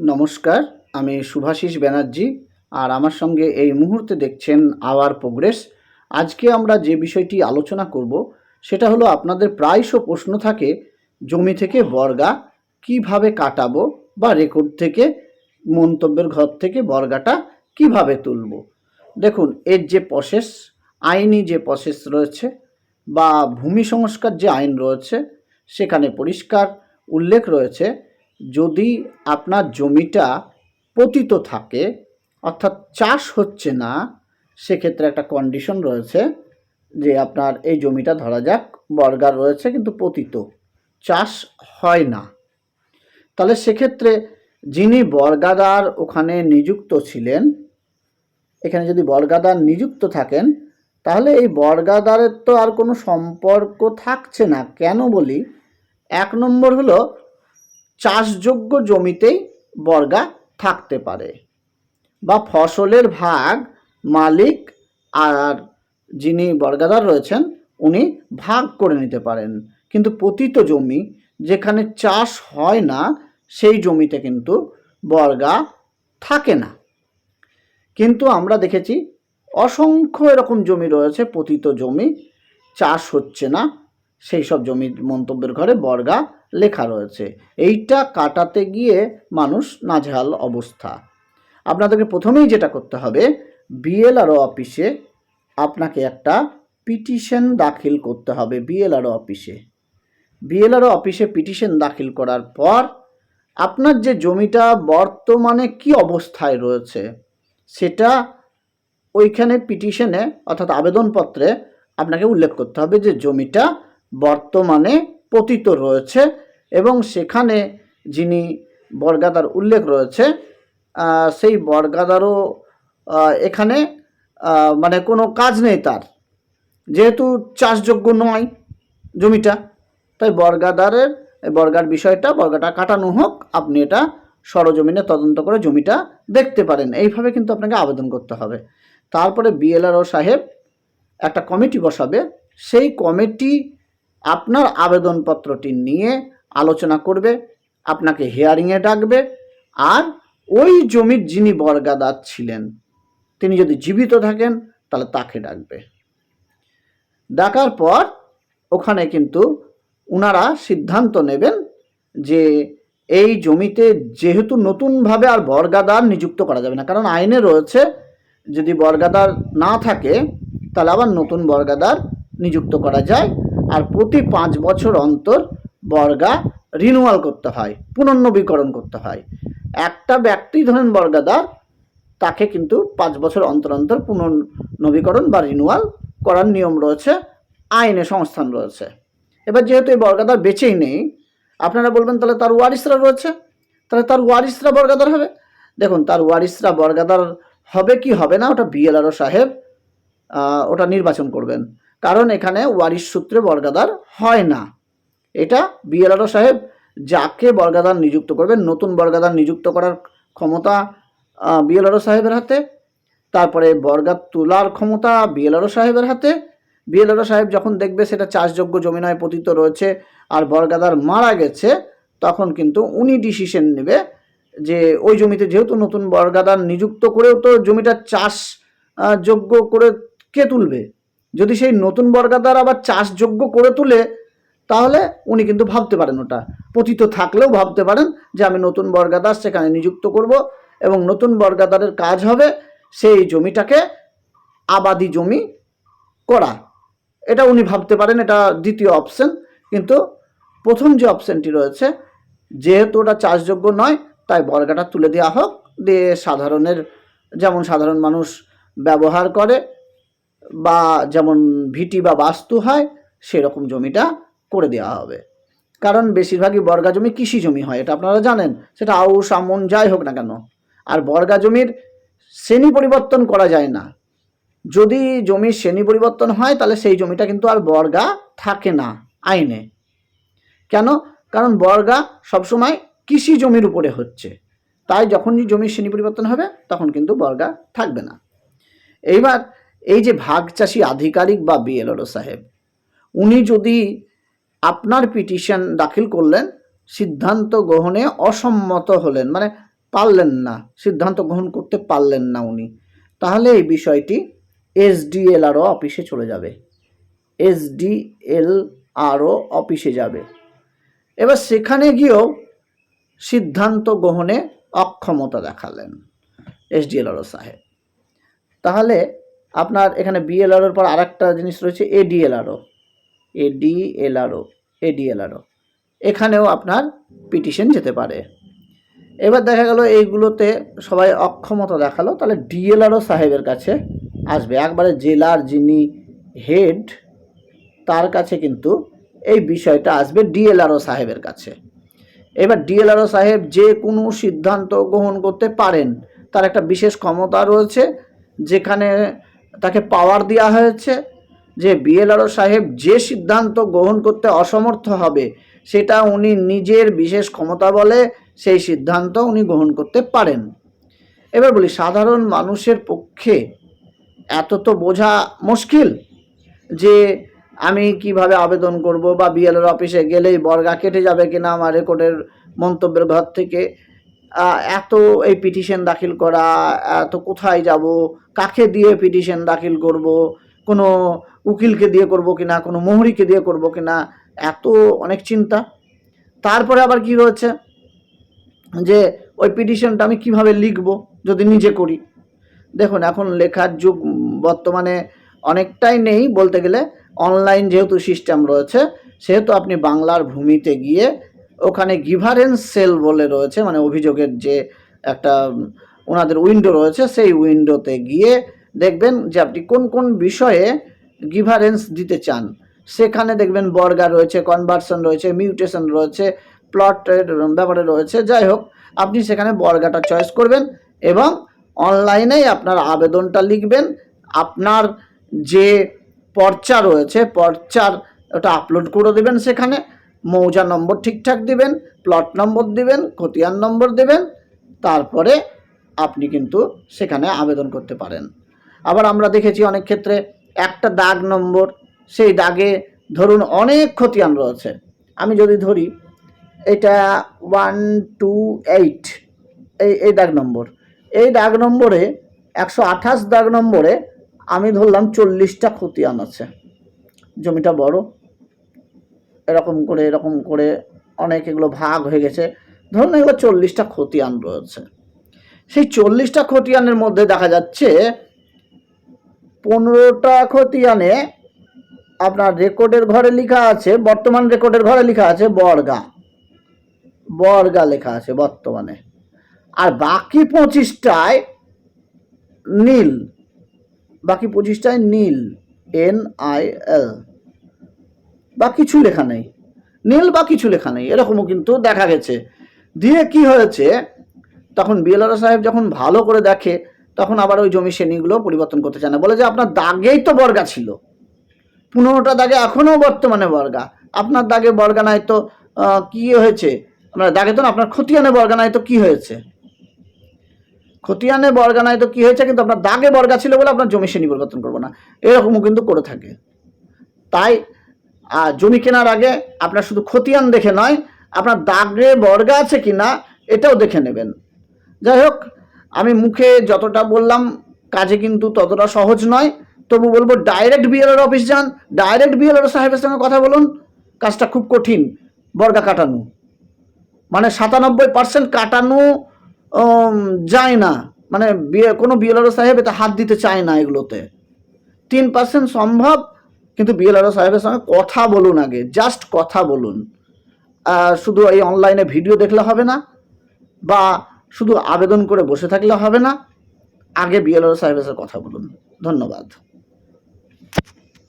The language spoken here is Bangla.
নমস্কার, আমি শুভাশিস ব্যানার্জি আর আমার সঙ্গে এই মুহূর্তে দেখছেন আওয়ার প্রোগ্রেস। আজকে আমরা যে বিষয়টি আলোচনা করব, সেটা হলো আপনাদের প্রায়শ প্রশ্ন থাকে, জমি থেকে বর্গা কীভাবে কাটাবো বা রেকর্ড থেকে, মন্তব্যের ঘর থেকে বর্গাটা কীভাবে তুলব? দেখুন, এর যে প্রসেস আইনি যে প্রসেস রয়েছে বা ভূমি সংস্কার যে আইন রয়েছে, সেখানে পরিষ্কার উল্লেখ রয়েছে যদি আপনার জমিটা পতিত থাকে, অর্থাৎ চাষ হচ্ছে না, সেক্ষেত্রে একটা কন্ডিশন রয়েছে যে আপনার এই জমিটা ধরা যাক, বর্গার রয়েছে কিন্তু পতিত, চাষ হয় না। তাহলে সেক্ষেত্রে যিনি বর্গাদার ওখানে নিযুক্ত ছিলেন, এখানে যদি বর্গাদার নিযুক্ত থাকেন, তাহলে এই বর্গাদারের তো আর কোনো সম্পর্ক থাকছে না। কেন বলি? এক নম্বর হলো চাষযোগ্য জমিতেই বর্গা থাকতে পারে বা ফসলের ভাগ মালিক আর যিনি বর্গাদার রয়েছেন, উনি ভাগ করে নিতে পারেন। কিন্তু পতিত জমি যেখানে চাষ হয় না, সেই জমিতে কিন্তু বর্গা থাকে না। কিন্তু আমরা দেখেছি অসংখ্য এরকম জমি রয়েছে, পতিত জমি, চাষ হচ্ছে না। সেই সব জমির মন্তব্যের ঘরে বর্গা লেখা রয়েছে। এইটা কাটাতে গিয়ে মানুষ নাজেহাল অবস্থা। আপনাদেরকে প্রথমেই যেটা করতে হবে, বিএলআরও অফিসে আপনাকে একটা পিটিশন দাখিল করতে হবে বিএলআরও অফিসে। বিএলআরও অফিসে পিটিশন দাখিল করার পর আপনার যে জমিটা বর্তমানে কি অবস্থায় রয়েছে, সেটা ওইখানে পিটিশনে অর্থাৎ আবেদনপত্রে আপনাকে উল্লেখ করতে হবে যে জমিটা বর্তমানে পতিত রয়েছে এবং সেখানে যিনি বর্গাদার উল্লেখ রয়েছে সেই বর্গাদারও এখানে মানে কোনো কাজ নেই তার। যেহেতু চাষযোগ্য নয় জমিটা, তাই বর্গাদারের, বর্গার বিষয়টা, বর্গাটা কাটানো হোক, আপনি এটা সরজমিনে তদন্ত করে জমিটা দেখতে পারেন। এইভাবে কিন্তু আপনাকে আবেদন করতে হবে। তারপরে বিএলআরও সাহেব একটা কমিটি বসাবে। সেই কমিটি আপনার আবেদনপত্রটি নিয়ে আলোচনা করবে, আপনাকে হিয়ারিংয়ে ডাকবে, আর ওই জমির যিনি বর্গাদার ছিলেন, তিনি যদি জীবিত থাকেন, তাহলে তাকে ডাকবে। ডাকার পর ওখানে কিন্তু ওনারা সিদ্ধান্ত নেবেন যে এই জমিতে যেহেতু নতুনভাবে আর বর্গাদার নিযুক্ত করা যাবে না, কারণ আইনে রয়েছে যদি বর্গাদার না থাকে, তাহলে আবার নতুন বর্গাদার নিযুক্ত করা যায়। আর প্রতি পাঁচ বছর অন্তর বর্গা রিনুয়াল করতে হয়, পুনর্নবীকরণ করতে হয়। একটা ব্যক্তি ধরেন বর্গাদার, তাকে কিন্তু পাঁচ বছর অন্তর অন্তর পুনর্নবীকরণ বা রিনুয়াল করার নিয়ম রয়েছে, আইনে সংস্থান রয়েছে। এবার যেহেতু এই বর্গাদার বেঁচেই নেই, আপনারা বলবেন, তাহলে তার ওয়ারিসরা রয়েছে? তাহলে তার ওয়ারিসরা বর্গাদার হবে? দেখুন, তার ওয়ারিসরা বর্গাদার হবে কি হবে না, ওটা বিএলআরও সাহেব ওটা নির্বাচন করবেন। কারণ এখানে ওয়ারিশ সূত্রে বর্গাদার হয় না। এটা বিএলআরও সাহেব যাকে বর্গাদার নিযুক্ত করবেন নতুন বর্গাদার নিযুক্ত করার ক্ষমতা বিএলআরও সাহেবের হাতে, তারপরে বর্গা তোলার ক্ষমতা বিএলআরও সাহেবের হাতে। বিএলআরও সাহেব যখন দেখবে সেটা চাষযোগ্য জমি নয়, পতিত রয়েছে আর বর্গাদার মারা গেছে, তখন কিন্তু উনি ডিসিশন নেবে যে ওই জমিতে যেহেতু নতুন বর্গাদার নিযুক্ত করেও তো জমিটা চাষ যোগ্য করে কে তুলবে? যদি সেই নতুন বর্গাদার আবার চাষযোগ্য করে তুলে, তাহলে উনি কিন্তু ভাবতে পারেন ওটা। পতিত থাকলেও ভাবতে পারেন যে আমি নতুন বর্গাদার সেখানে নিযুক্ত করব এবং নতুন বর্গাদারের কাজ হবে সেই জমিটাকে আবাদি জমি করা। এটা উনি ভাবতে পারেন, এটা দ্বিতীয় অপশন কিন্তু প্রথম যে অপশনটি রয়েছে, যেহেতু ওটা চাষযোগ্য নয়, তাই বর্গাটা তুলে দেওয়া হোক। দিয়ে সাধারণের, যেমন সাধারণ মানুষ ব্যবহার করে বা যেমন ভিটি বা বাস্তু হয়, সেরকম জমিটা করে দেওয়া হবে। কারণ বেশিরভাগই বর্গা জমি কৃষি জমি হয়, এটা আপনারা জানেন। সেটা আউশ, আমন, যাই হোক না কেন। আর বর্গা জমির শ্রেণি পরিবর্তন করা যায় না। যদি জমির শ্রেণি পরিবর্তন হয়, তাহলে সেই জমিটা কিন্তু আর বর্গা থাকে না আইনে। কেন? কারণ বর্গা সবসময় কৃষি জমির উপরে হচ্ছে। তাই যখনই জমির শ্রেণি পরিবর্তন হবে, তখন কিন্তু বর্গা থাকবে না। এইবার এই যে ভাগ চাষি আধিকারিক বা বিএলওর সাহেব, উনি যদি আপনার পিটিশন দাখিল করলেন, সিদ্ধান্ত গ্রহণে অসম্মত হলেন মানে পারলেন না, সিদ্ধান্ত গ্রহণ করতে পারলেন না উনি, তাহলে এই বিষয়টি এসডিএলআরও অফিসে চলে যাবে। এসডিএলআরও অফিসে যাবে। এবার সেখানে গিয়েও সিদ্ধান্ত গ্রহণে অক্ষমতা দেখালেন এসডিএলআরও সাহেব। তাহলে আপনার এখানে বিএলআরওর পর আরেকটা জিনিস রয়েছে এডিএলআরও এডিএলআরও এডিএলআরও এখানেও আপনার পিটিশন যেতে পারে। এবার দেখা গেল এইগুলোতে সবাই অক্ষমতা দেখাল, তাহলে ডিএলআরও সাহেবের কাছে আসবে। একবারে জেলার যিনি হেড, তার কাছে কিন্তু এই বিষয়টা আসবে ডিএলআরও সাহেবের কাছে। এবার ডিএলআরও সাহেব যে কোনো সিদ্ধান্ত গ্রহণ করতে পারেন, তার একটা বিশেষ ক্ষমতা রয়েছে, যেখানে তাকে পাওয়ার দেওয়া হয়েছে যে বিএলআরও সাহেব যে সিদ্ধান্ত গ্রহণ করতে অসমর্থ হবে, সেটা উনি নিজের বিশেষ ক্ষমতা বলে সেই সিদ্ধান্ত উনি গ্রহণ করতে পারেন। এবার বলি, সাধারণ মানুষের পক্ষে এত তো বোঝা মুশকিল যে আমি কীভাবে আবেদন করব বা বিএলআর অফিসে গেলেই বর্গা কেটে যাবে কিনা আমার রেকর্ডের মন্তব্যের ঘর থেকে। এত এই পিটিশন দাখিল করা, এত কোথায় যাব, কাকে দিয়ে পিটিশন দাখিল করব, কোনো উকিলকে দিয়ে করব কি না কোনো মোহরিকে দিয়ে করব কি না এত অনেক চিন্তা। তারপরে আবার কি রয়েছে? যে ওই পিটিশনটা আমি কীভাবে লিখব যদি নিজে করি? দেখুন, এখন লেখার যুগ বর্তমানে অনেকটাই নেই বলতে গেলে। অনলাইন যেহেতু সিস্টেম রয়েছে, সেহেতু আপনি বাংলার ভূমিতে গিয়ে ওখানে গিভারেন্স সেল বলে রয়েছে মানে অভিযোগের যে একটা ওনাদের উইন্ডো রয়েছে, সেই উইন্ডোতে গিয়ে দেখবেন যে আপনি কোন কোন বিষয়ে গিভারেন্স দিতে চান। সেখানে দেখবেন বর্গা রয়েছে কনভার্সন রয়েছে, মিউটেশন রয়েছে, প্লটের ব্যাপারে রয়েছে। যাই হোক, আপনি সেখানে বর্গাটা চয়েস করবেন এবং অনলাইনেই আপনার আবেদনটা লিখবেন। আপনার যে পর্চা রয়েছে, পর্চার ওটা আপলোড করে দেবেন সেখানে। মৌজা নম্বর ঠিকঠাক দিবেন প্লট নম্বর দিবেন, খতিয়ান নম্বর দেবেন, তারপরে আপনি কিন্তু সেখানে আবেদন করতে পারেন। আবার আমরা দেখেছি অনেক ক্ষেত্রে একটা দাগ নম্বর, সেই দাগে ধরুন অনেক খতিয়ান রয়েছে। আমি যদি ধরি, এটা ওয়ান টু এইট এই এই দাগ নম্বর। এই দাগ নম্বরে, একশো আঠাশ দাগ নম্বরে আমি ধরলাম চল্লিশটা খতিয়ান আছে। জমিটা বড় এরকম করে এরকম করে অনেক এগুলো ভাগ হয়ে গেছে। ধরুন এগুলো চল্লিশটা খতিয়ান রয়েছে। সেই চল্লিশটা খতিয়ানের মধ্যে দেখা যাচ্ছে পনেরোটা খতিয়ানে আপনার রেকর্ডের ঘরে লেখা আছে, বর্তমান রেকর্ডের ঘরে লেখা আছে বর্গা। বর্গা লেখা আছে বর্তমানে। আর বাকি পঁচিশটায় নীল। বাকি পঁচিশটায় নীল, এন আই এল। বা কিছু লেখা নেই। নীল বা কিছু লেখা নেই, এরকমও কিন্তু দেখা গেছে। দিয়ে কি হয়েছে? তখন বিএলআর সাহেব যখন ভালো করে দেখে, তখন আবার ওই জমি শ্রেণীগুলো পরিবর্তন করতে চায় না। বলে যে, আপনার দাগেই তো বর্গা ছিল। পনেরোটা দাগে এখনও বর্তমানে বর্গা। আপনার দাগে বর্গা নাই তো কি হয়েছে? আপনার দাগে তো আপনার খতিয়ানে বর্গা নাই তো কি হয়েছে? খতিয়ানে বর্গা নাই তো কি হয়েছে? কিন্তু আপনার দাগে বর্গা ছিল বলে আপনার জমি শ্রেণি পরিবর্তন করব না। এরকমও কিন্তু করে থাকে। তাই জমি কেনার আগে আপনার শুধু খতিয়ান দেখে নয়, আপনার দাগে বর্গা আছে কি না এটাও দেখে নেবেন। যাই হোক, আমি মুখে যতটা বললাম, কাজে কিন্তু ততটা সহজ নয়। তবু বলব ডাইরেক্ট বিএলআর অফিস যান ডাইরেক্ট বিএলআর সাহেবের সঙ্গে কথা বলুন, কাজটা খুব কঠিন, বর্গা কাটানো। মানে সাতানব্বই পার্সেন্ট কাটানো যায় না। মানে কোনো বিএলআর সাহেব এটা হাত দিতে চায় না এগুলোতে। তিন পার্সেন্ট সম্ভব কিন্তু বিএলআর সাহেবের সঙ্গে কথা বলুন আগে জাস্ট কথা বলুন। শুধু এই অনলাইনে ভিডিও দেখলে হবে না, বা শুধু আবেদন করে বসে থাকলে হবে না, আগে বিএলআর সাহেবের সাথে কথা বলুন। ধন্যবাদ।